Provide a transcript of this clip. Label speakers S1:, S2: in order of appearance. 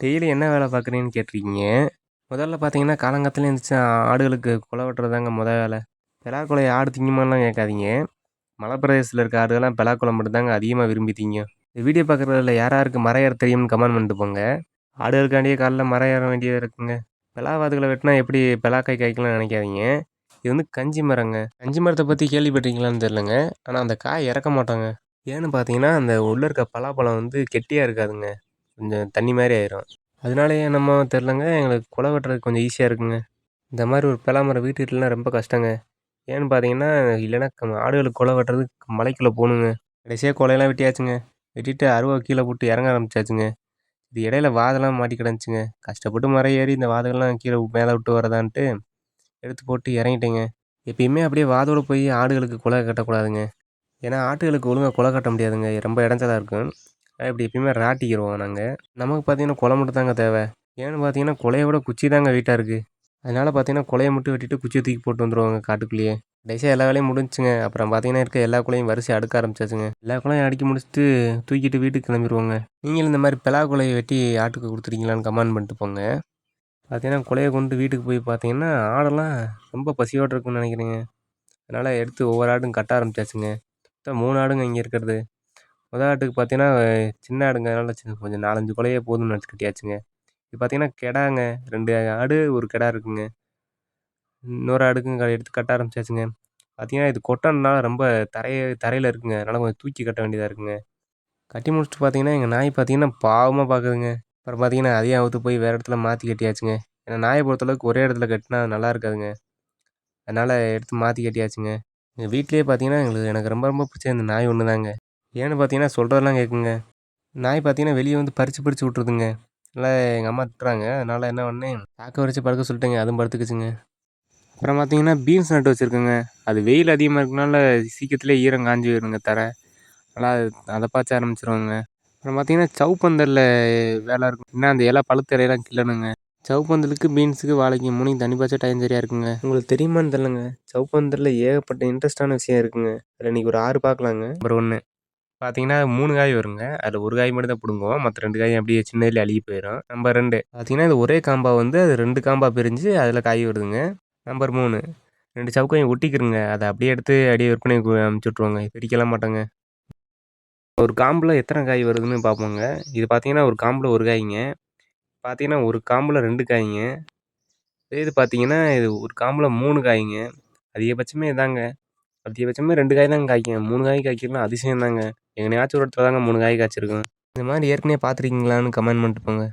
S1: Daily என்ன வேலை பார்க்குறீங்கன்னு கேட்டிருக்கீங்க? முதல்ல பார்த்தீங்கன்னா காலங்காத்தால இருந்துச்சு ஆடுகளுக்கு குலை வெட்டுறதாங்க முத வேலை. பெலாக்குலையை ஆடு திங்குமான்லாம் கேட்காதீங்க. மலை பிரதேசத்தில் இருக்க ஆடுகள்லாம் பெலாக்குளம் மட்டும்தாங்க அதிகமாக விரும்பி திங்கும் இந்த வீடியோ பார்க்குறதுல யார் யாருக்கு மரம் ஏற தெரியும்னு கமெண்ட் பண்ணிட்டு போங்க. ஆடுகளுக்காண்டியே காலைல மரம் ஏற வேண்டியதாக இருக்குங்க. பெலாவாதுகளை வெட்டினா எப்படி பெலாக்காய் காய்க்கலாம்னு நினைக்காதீங்க. இது வந்து கஞ்சி மரங்க. கஞ்சி மரத்தை பற்றி கேள்விப்பட்டிருக்கீங்களான்னு தெரிலங்க ஆனால் அந்த காய் இறக்க மாட்டாங்க. ஏன்னு பார்த்தீங்கன்னா அந்த உள்ளே இருக்க பலாப்பழம் வந்து கெட்டியாக இருக்காதுங்க. கொஞ்சம் தண்ணி மாதிரி ஆயிரும். அதனாலயே என்னமோ தெரிலங்க எங்களுக்கு குலை வெட்டுறதுக்கு கொஞ்சம் ஈஸியாக இருக்குங்க. இந்த மாதிரி ஒரு பலா மரம் வீட்டுக்கிட்டலாம் ரொம்ப கஷ்டங்க. ஏன்னு பார்த்தீங்கன்னா இல்லைன்னா க- ஆடுகளுக்கு குலை வெட்டுறதுக்கு மலைக்குள்ளே போகணுங்க. கடைசியாக குலையெல்லாம் வெட்டியாச்சுங்க. வெட்டிட்டு அருவா கீழே போட்டு இறங்க ஆரம்பிச்சாச்சுங்க. இது இடையில வாதெல்லாம் மாட்டி கிடந்துச்சுங்க. கஷ்டப்பட்டு மரம் ஏறி இந்த வாதுகள்லாம் கீழே மேலே விட்டு வரதான்ட்டு எடுத்து போட்டு இறங்கிட்டேங்க. எப்பயுமே அப்படியே வாதோடு போய் ஆடுகளுக்கு குலை கட்டக்கூடாதுங்க. ஏன்னா ஆட்டுகளுக்கு ஒழுங்காக குலை கட்ட முடியாதுங்க. ரொம்ப இடைஞ்சலா இருக்கும். இப்படி எப்பயுமே ராட்டிக்கிடுவோம் நாங்கள் நமக்கு பார்த்தீங்கன்னா குலை மட்டும் தாங்க தேவை. ஏன்னு பார்த்தீங்கன்னா கொலையை விட குச்சி தாங்க வீட்டாக இருக்குது அதனால் பார்த்தீங்கன்னா கொலையை மட்டும் வெட்டிட்டு குச்சியை தூக்கி போட்டு வந்துருவாங்க காட்டுக்குள்ளேயே. கடைசியாக எல்லா வேலையும் முடிஞ்சுங்க அப்புறம் பார்த்தீங்கன்னா இருக்க எல்லா குலையும் வரிசை அடுக்க ஆரம்பிச்சாச்சுங்க. எல்லா குலையும் அடுக்கி முடிச்சுட்டு தூக்கிட்டு வீட்டுக்கு கிளம்பிடுவாங்க நீங்களும் இந்த மாதிரி பிளா குலையை வெட்டி ஆட்டுக்கு கொடுத்துருக்கீங்களான்னு கமெண்ட் பண்ணிட்டு போங்க. பார்த்தீங்கன்னா குலையை கொண்டு வீட்டுக்கு போய் பார்த்தீங்கன்னா ஆடெல்லாம் ரொம்ப பசியோடு இருக்குன்னு நினைக்கிறேங்க. அதனால் எடுத்து ஒவ்வொரு ஆடும் கட்ட ஆரம்பிச்சாச்சுங்க. மொத்தம் மூணு ஆடுங்க இங்கே இருக்கிறது. முத ஆட்டுக்கு பார்த்தீங்கன்னா சின்ன ஆடுங்க சின்ன கொஞ்சம் நாலஞ்சு குலையே போதும்னு நினச்சி கட்டியாச்சுங்க இப்போ பார்த்தீங்கன்னா கெடாங்க. ரெண்டு ஆடு ஒரு கெடா இருக்குங்க. இன்னொரு ஆடுக்கும் எடுத்து கட்ட ஆரம்பிச்சாச்சுங்க. பார்த்தீங்கன்னா இது கொட்டணுனால ரொம்ப தரைய தரையில் இருக்குங்க. அதனால் கொஞ்சம் தூக்கி கட்ட வேண்டியதாக இருக்குங்க. கட்டி முடிச்சுட்டு பார்த்தீங்கன்னா எங்கள் நாய் பார்த்தீங்கன்னா பாவமாக பார்க்குதுங்க. அப்புறம் பார்த்தீங்கன்னா அதையும் அவுத்து போய் வேறு இடத்துல மாற்றி கட்டியாச்சுங்க. ஏன்னா நாயை பொறுத்தளவுக்கு ஒரே இடத்துல கட்டினா நல்லா இருக்காதுங்க. அதனால் எடுத்து மாற்றி கட்டியாச்சுங்க. எங்கள் வீட்டிலே பார்த்தீங்கன்னா எங்களுக்கு எனக்கு ரொம்ப ரொம்ப பிடிச்ச இந்த நாய் ஒன்று தாங்க ஏன்னு பார்த்தீங்கன்னா சொல்கிறதெல்லாம் கேட்குங்க நாய் பார்த்தீங்கன்னா வெளியே வந்து பறித்து பறித்து விட்ருதுங்க அதனால் எங்கள் அம்மா திட்டுறாங்க. அதனால் என்ன பண்ணேன்? தாக்க வரைச்சி படுக்க சொல்லிட்டேங்க. அதுவும் படுத்துக்குச்சுங்க. அப்புறம் பார்த்தீங்கன்னா பீன்ஸ் நட்டு வச்சுருக்கேங்க. அது வெயில் அதிகமாக இருக்கனால சீக்கிரத்துலேயே ஈரம் காஞ்சி வருங்க தர. நல்லா அதை பாய்ச்ச ஆரம்பிச்சிருவாங்க. அப்புறம் பார்த்தீங்கன்னா சவுப்பந்தலில் வேலை இருக்கும் என்ன அந்த இலை பழுத்த இலையெல்லாம் கிள்ளணுங்க. சவுப்பந்தலுக்கு பீன்ஸுக்கு வாழைக்கு மூணையும் தண்ணி பாய்ச்சா டைம் சரியாக இருக்குங்க. உங்களுக்கு தெரியுமான்னு தெரிலங்க சவுப்பந்தலில் ஏகப்பட்ட இன்ட்ரெஸ்டான விஷயம் இருக்குங்க. அதில் இன்றைக்கி ஒரு ஆறு பார்க்கலாங்க. அப்புறம் ஒன்று பார்த்தீங்கன்னா மூணு காய் வருங்க. அதில் ஒரு காய் மட்டும் தான் பிடுங்குவோம். மற்ற ரெண்டு காய் அப்படியே சின்னதில் அழுகி போயிடும் நம்பர் ரெண்டு. பார்த்தீங்கன்னா இது ஒரே காம்பா வந்து அது ரெண்டு காம்பா பிரிஞ்சு அதில் காய் வருதுங்க. நம்பர் மூணு. ரெண்டு சவுக்கையும் ஒட்டிக்கிறோங்க அதை அப்படியே எடுத்து அப்படியே விற்பனை அமுச்சு விட்ருவாங்க பிரிக்கலாம் மாட்டாங்க. ஒரு காம்பில் எத்தனை காய் வருதுன்னு பார்ப்போங்க இது பார்த்தீங்கன்னா ஒரு காம்பில் ஒரு காய்ங்க. பார்த்தீங்கன்னா ஒரு காம்பில் ரெண்டு காய்ங்க. இது பார்த்தீங்கன்னா இது ஒரு காம்பில் மூணு காய்ங்க. அதிகபட்சமே இதாங்க. அதிகபட்சமே ரெண்டு காய் தாங்க காய்க்கும். மூணு காய் காய்க்கலாம் அதிசயம் தாங்க எங்கனையாச்சும் ஒரு இடத்துல தாங்க மூணு காய் காய்ச்சிருக்கும். இந்த மாதிரி ஏற்கனவே பார்த்துருக்கீங்களான்னு கமெண்ட் பண்ணிட்டு போங்க.